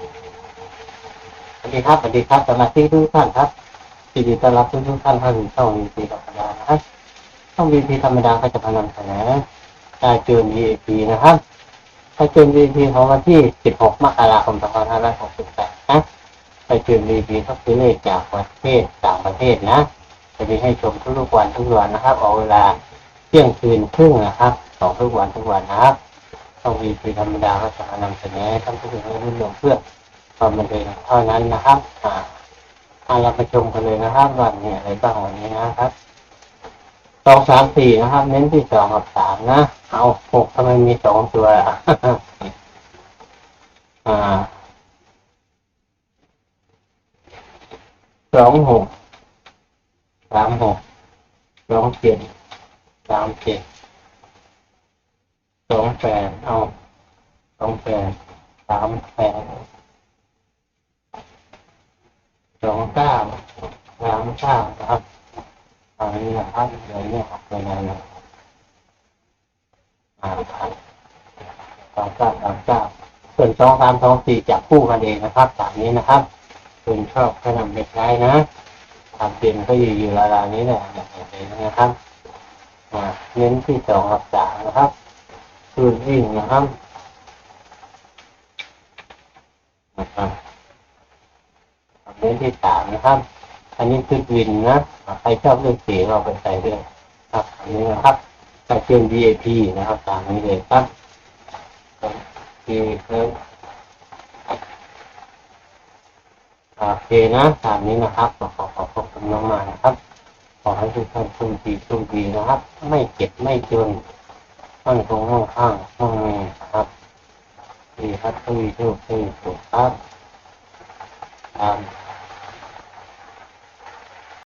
สวัสดีครับสวัสดีครับสมาชิกทุกท่านครับยินดีต้อนรับทุกทุกท่านเข้าสู่ช่องวีพีธรรมดานะครับช่องวีพีธรรมดาก็จะพานำเสนอการเกิน VIP นะครับการเกิน VIP ของวันที่ 16 มกราคม 2568 นะการเกิน VIP ก็คือเลขจากประเทศต่างประเทศนะจะมีให้ชมทุกๆวันทุกวันนะครับเอาเวลาเที่ยงคืนครึ่งนะครับของทุกวันทุกวันนะครับ ช่องวีพีธรรมดาก็จะมานำเสนอให้ท่านผู้ชมได้รู้เรื่องเพื่อความบันเทิงเท่านั้นนะครับอ่ามาเราไปชมกันเลยนะครับว่ามีอะไรบ้างวันนี้นะครับสองสามสี่นะครับ เน้นที่สองกับสามนะ เอาหกทำไมมีสองตัวอ่าสองหกสามหกสองเจ็ดสามเจ็ด สองแปดเอาสองแปดสามแปดสองเก้าสามเก้าครับอันนี้นะครับเดี๋ยวนี้ออกไปแล้วนะอ่าครับสองเก้าสามเก้าส่วนสองสามสองสี่จับคู่กันเองนะครับตามนี้นะครับคุณชอบก็นำไปใช้นะทำเปลี่ยนก็อยู่อยู่ราวๆนี้แหละอย่างนี้นะครับอ่าเน้นที่สองกับสามนะครับ คืนวิ่งนะครับนะครับเน้ที่สามนะครับ อันนี้คือวินนะ ใครชอบเรื่องสีเราไปใส่ด้วยครับ อันนี้นะครับใส่เกม VIP นะครับ ตามนี้เลยครับโอเคครับโอเคนะตามนี้นะครับ ขอขอขอบขอบคุณน้องมานะครับ ขอให้ทุกท่านโชคดีโชคดีนะครับ ไม่เจ็บไม่จน มั่นคงห้องข้างห้องมีครับมีครับต้องมีทุกทีถูกครับตาม